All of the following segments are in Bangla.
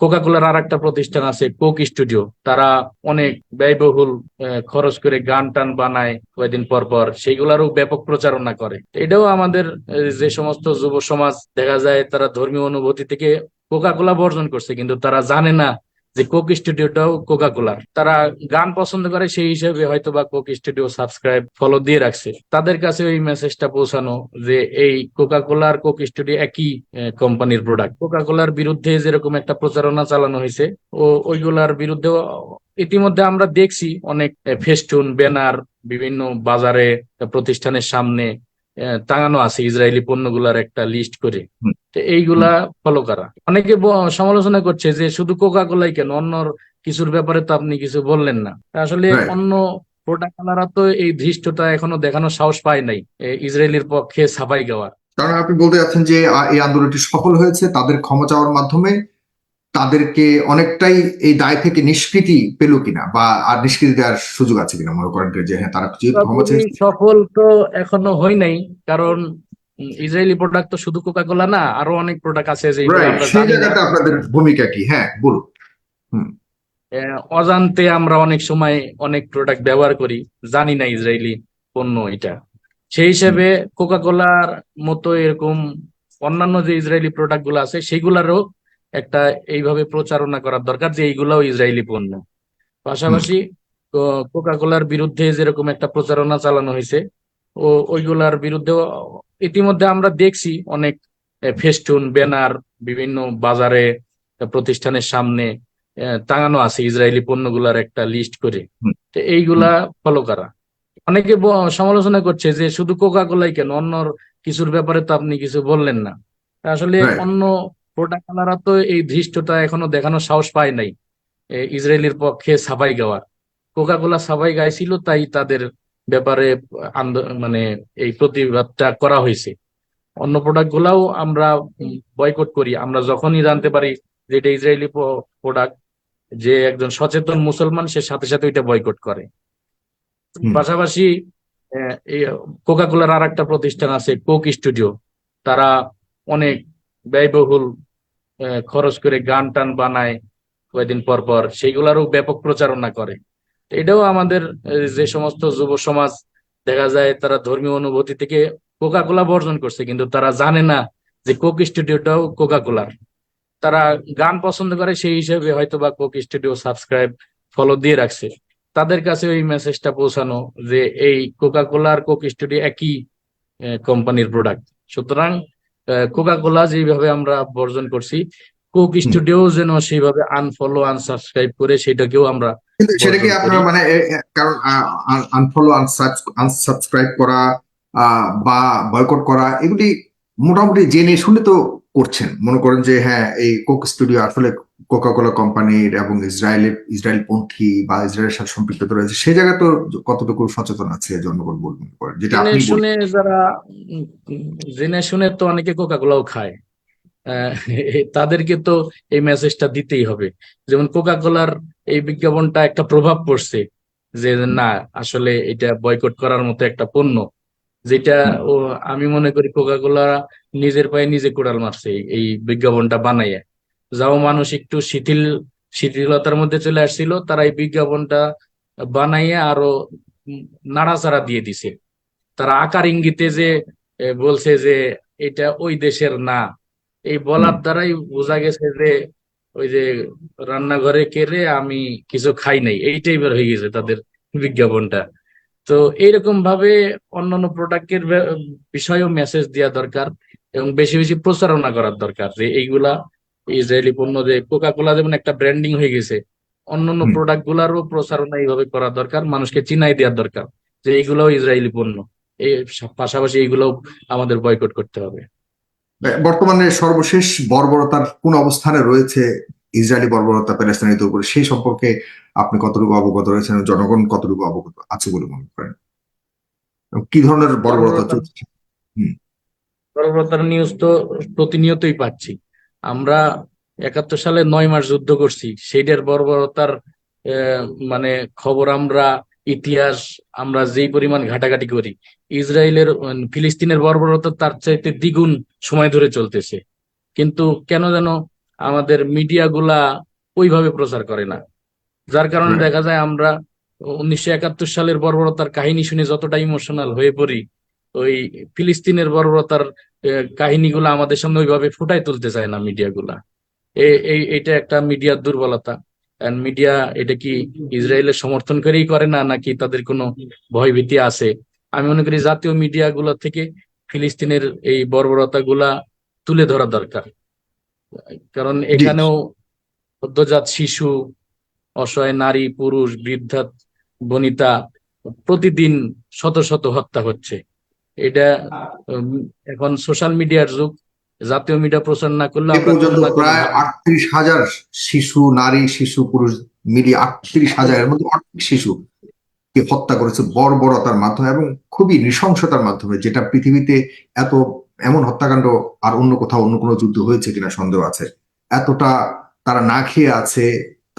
কোকা কোলার আর একটা প্রতিষ্ঠান আছে কোক স্টুডিও তারা অনেক ব্যয়বহুল খরচ করে গান টান বানায় কয়েকদিন পর পর। সেইগুলারও ব্যাপক প্রচারণা করে। এটাও আমাদের যে সমস্ত যুব সমাজ, দেখা যায় তারা ধর্মীয় অনুভূতি থেকে কোকা কোলা বর্জন করছে, কিন্তু তারা জানে না যে কোক স্টুডিওটাও কোকা কোলার তারা গান পছন্দ করে সেই হিসেবে হয়তো বা কোক স্টুডিও সাবস্ক্রাইব ফলো দিয়ে রাখছে। তাদের কাছে ওই মেসেজটা পৌঁছানো যে এই কোকা কোলার কোক স্টুডিও একই কোম্পানির প্রোডাক্ট কোকা কোলার বিরুদ্ধে যেরকম একটা প্রচারণা চালানো হয়েছে, ও, ওইগুলার বিরুদ্ধেও ইতিমধ্যে আমরা দেখছি অনেক ফেস্টুন ব্যানার বিভিন্ন বাজারে, প্রতিষ্ঠানের সামনে টাঙানো আছে ইসরায়েলি পণ্যগুলার একটা লিস্ট করে। তো এইগুলা ফলো করা। অনেকে সমালোচনা করছে যে শুধু কোকা কোলাই কেন? অন্য কিছুর ব্যাপারে তো আপনি কিছু বললেন না। আসলে অন্য প্রোডাক্ট তো এই ধৃষ্টতা এখনও দেখানোর সাহস পায় নাই ইসরায়েলের পক্ষে সাফাই গাওয়ার কারণ আপনি বলতে যাচ্ছেন যে এই আন্দোলনটি সফল হয়েছে তাদের ক্ষমা চাওয়ার মাধ্যমে তাদেরকে অনেকটাই এই দায় থেকে নিষ্কৃতি পেল কিনা বা আর নিষ্কৃতি দেওয়ার সুযোগ আছে কিনা? মনে করেন যে হ্যাঁ তারা সফল তো এখনও হয় নাই কারণ ইসরায়েলি প্রোডাক্ট তো শুধু কোকা কোলা না আরও অনেক প্রোডাক্ট আছে আমরা সেই জায়গাতে আপনাদের ভূমিকা কি? হ্যাঁ বলুন। অজান্তে আমরা অনেক সময় অনেক প্রোডাক্ট ব্যবহার করি জানি না ইসরায়েলি পণ্য এটা। সেই হিসেবে কোকা কোলার মতো এরকম অন্যান্য যে ইসরায়েলি প্রোডাক্টগুলো আছে সেগুলারও একটা এইভাবে প্রচারণা করার দরকার যে এইগুলাও ইসরায়েলি পণ্য। পাশাপাশি কোকা কোলার বিরুদ্ধে যেরকম একটা প্রচারণা চালানো হয়েছে ও ওইগুলার বিরুদ্ধেও ইতিমধ্যে আমরা দেখছি অনেক ফেস্টুন ব্যানার বিভিন্ন বাজারে প্রতিষ্ঠানের সামনে টাঙানো আছে ইসরায়েলি পণ্যগুলার একটা লিস্ট করে। তো এইগুলা ফলো করা। অনেকে সমালোচনা করছে যে শুধু কোকা কোলাই কেন? অন্য কিছুর ব্যাপারে তো আপনি কিছু বললেন না। আসলে অন্য প্রোডাক্ট তো এই ধৃষ্টতা এখনও দেখানোর সাহস পায় নাই। ইসরায়েলের পক্ষে সাফাই গাওয়ার। কোকা কোলা সাফাই গাইছিল তাই তাদের ব্যাপারে মানে এই প্রতিবাদটা করা হয়েছে। অন্য প্রোডাক্ট গুলাও আমরা বয়কট করি। আমরা যখনই জানতে পারি যে এটা ইসরায়েলি প্রোডাক্ট যে একজন সচেতন মুসলমান সে সাথে সাথে ওইটা বয়কট করে। পাশাপাশি আহ, এই কোকা কোলার আর একটা প্রতিষ্ঠান আছে কোক স্টুডিও তারা অনেক ব্যয়বহুল খরচ করে গান টান বানায় কয়েকদিন পর পর, সেইগুলারও ব্যাপক প্রচারণা করে। এটাও আমাদের যে সমস্ত যুব সমাজ, দেখা যায় তারা ধর্মীয় অনুভূতি থেকে কোকা কোলা বর্জন করছে, কিন্তু তারা জানে না যে কোক স্টুডিওটাও কোকা কোলার তারা গান পছন্দ করে, সেই হিসেবে হয়তো বা কোক স্টুডিও সাবস্ক্রাইব ফলো দিয়ে রাখছে। তাদের কাছে ওই মেসেজটা পৌঁছানো যে এই কোকা কোলা আর কোক স্টুডিও একই কোম্পানির প্রোডাক্ট সুতরাং কোকা কোলা যেভাবে আমরা বর্জন করছি কোক স্টুডিও যেন সেইভাবে আনফলো আনসাবস্ক্রাইব করে সেটাকেও আমরা কিন্তু সেটা কি আপনার। মানে কারণ আনফলো আনসাবস্ক্রাইব করা আহ, বা বয়কট করা এগুলি মোটামুটি জেনে শুনে তো করছেন। মনে করেন যে হ্যাঁ এই কোক স্টুডিও আসলে কোকা কোলা কোম্পানির এবং ইসরায়েলের ইসরায়েল পন্থী বা ইসরায়েলের সাথে সম্পৃক্ত রয়েছে, সে জায়গায় তো কতটুকু সচেতন আছে জনগণ বলবেন যেটা আপনি শুনে যারা, জেনে শুনে তো অনেকে কোকা কোলাও খায় তাদেরকে তো এই মেসেজটা দিতেই হবে। যেমন কোকা কোলার এই বিজ্ঞাপনটা একটা প্রভাব পড়ছে যে, না, আসলে এটা বয়কট করার মতো একটা পণ্য। যেটা ও আমি মনে করি কোকা কোলা নিজের পায়ে নিজে কোড়াল মারছে এই- এই বিজ্ঞাপনটা বানাইয়া। যাও মানুষ একটু শিথিল শিথিলতার মধ্যে চলে আসছিল তারা এই বিজ্ঞাপনটা বানাইয়া আরও নাড়াচাড়া দিয়ে দিছে। তারা আকার ইঙ্গিতে যে বলছে যে এটা ওই দেশের না। এই বলার দ্বারাই বোঝা গেছে যে ওই যে রান্নাঘরে কেড়ে আমি কিছু খাই নাই। এইটাই বের হয়ে গেছে তাদের বিজ্ঞাপনটা। তো এইরকম ভাবে অন্যান্য প্রোডাক্টের বিষয়েও মেসেজ দেওয়া দরকার এবং বেশি বেশি প্রচারণা করার দরকার যে এইগুলা ইসরায়েলি পণ্য যে কোকা কোলা যেমন একটা ব্র্যান্ডিং হয়ে গেছে অন্যান্য। প্রোডাক্ট গুলারও প্রচারণা এইভাবে করা দরকার মানুষকে চিনাই দেওয়ার দরকার যে এইগুলাও ইসরায়েলি পণ্য এই পাশাপাশি এইগুলোও আমাদের বয়কট করতে হবে বর্তমানে সর্বশেষ বর্বরতার কোন অবস্থানে রয়েছে ইসরায়েলি বর্বরতা প্যালেস্তানিদের উপরে সেই সম্পর্কে আপনি কতটুকু অবগত রয়েছেন জনগণ কতটুকু অবগত আছে বলে মনে করেন? কি ধরনের বর্বরতা চলছে? বর্বরতার নিউজ তো প্রতিনিয়তই পাচ্ছি। আমরা একাত্তর সালে নয় মাস যুদ্ধ করছি সেইটার বর্বরতার মানে খবর আমরা ইতিহাস আমরা যেই পরিমাণ ঘাটাঘাটি করি ইসরায়েলের ফিলিস্তিনের বর্বরতা তার চাইতে দ্বিগুণ সময় ধরে চলতেছে। কিন্তু কেন যেন আমাদের মিডিয়াগুলা ওইভাবে প্রচার করে না। যার কারণে দেখা যায় আমরা উনিশশো একাত্তর সালের বর্বরতার কাহিনী শুনে যতটা ইমোশনাল হয়ে পড়ি ওই ফিলিস্তিনের বর্বরতার কাহিনীগুলো আমাদের সামনে ওইভাবে ফুটাই তুলতে চায় না মিডিয়াগুলা এই এটা একটা মিডিয়ার দুর্বলতা। এন্ড মিডিয়া এটা কি ইসরায়েলের সমর্থন করেই করে না নাকি তাদের কোনো ভয়ভীতি আছে? আমি মনে করি জাতীয় মিডিয়া গুলা থেকে ফিলিস্তিনের এই বর্বরতা গুলা তুলে ধরা দরকার। কারণ এখানেও সদ্যজাত শিশু অসহায় নারী পুরুষ বৃদ্ধা বনিতা প্রতিদিন শত শত হত্যা হচ্ছে। এটা এখন সোশ্যাল মিডিয়ার যুগ জাতীয় মিডিয়া প্রচার না করলে প্রায় আটত্রিশ হাজার শিশু নারী শিশু পুরুষ মিলিয়ে আটত্রিশ হাজারের মধ্যে অনেক শিশু কে হত্যা করেছে বর্বরতার মাধ্যমে এবং খুবই নৃশংসতার মাধ্যমে যেটা পৃথিবীতে এত এমন হত্যাকাণ্ড আর অন্য কোথাও অন্য কোনো যুদ্ধ হয়েছে কিনা সন্দেহ আছে। এতটা তারা না খেয়ে আছে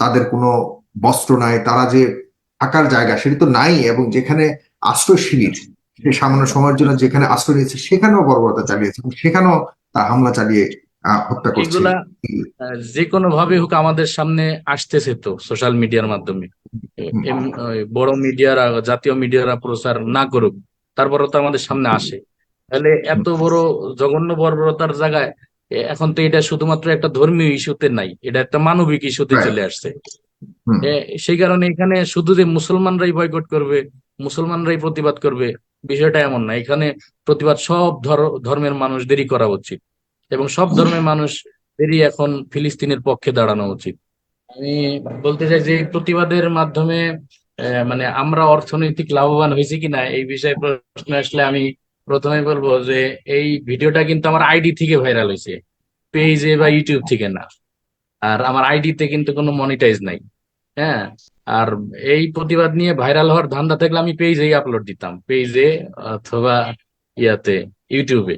তাদের কোনো বস্ত্র নাই তারা যে থাকার জায়গা সেটা তো নাই এবং যেখানে আশ্রয় শিবির সে সামান্য সময়ের জন্য যেখানে আশ্রয় নিয়েছে সেখানেও বর্বরতা চালিয়েছে এবং সেখানেও তার হামলা চালিয়ে হত্যা করছে। যে কোনো ভাবে হোক আমাদের সামনে আসতেছে তো সোশ্যাল মিডিয়ার মাধ্যমে। বড় মিডিয়ারা জাতীয় মিডিয়ারা প্রচার না করুক তারপরও তো আমাদের সামনে আসে। তাহলে এত বড় জঘন্য বর্বরতার জায়গায় এখন তো এটা শুধুমাত্র একটা ধর্মীয় ইস্যুতে নাই এটা একটা মানবিক ইস্যুতে চলে আসছে। সেই কারণে এখানে শুধু যে মুসলমানরাই বয়কট করবে মুসলমানরাই প্রতিবাদ করবে বিষয়টা এমন না। এখানে প্রতিবাদ সব ধর- ধর্মের মানুষদেরই করা উচিত এবং সব ধর্মের মানুষদেরই এখন ফিলিস্তিনের পক্ষে দাঁড়ানো উচিত। আমি বলতে চাই যে প্রতিবাদের মাধ্যমে আহ, মানে আমরা অর্থনৈতিক লাভবান হয়েছি কিনা এই বিষয়ে প্রশ্ন আসলে আমি প্রথমে বলব যে এই ভিডিওটা কিন্তু আমার আইডি থেকে ভাইরাল হয়েছে। পেজে বা ইউটিউব থেকে না। আর আমার আইডিতে কিন্তু কোনো মনিটাইজ নাই। হ্যাঁ? আর এই প্রতিবাদ নিয়ে ভাইরাল হওয়ার ধান্দা থাকলে আমি পেজেই আপলোড দিতাম। পেজে অথবা ইয়াতে ইউটিউবে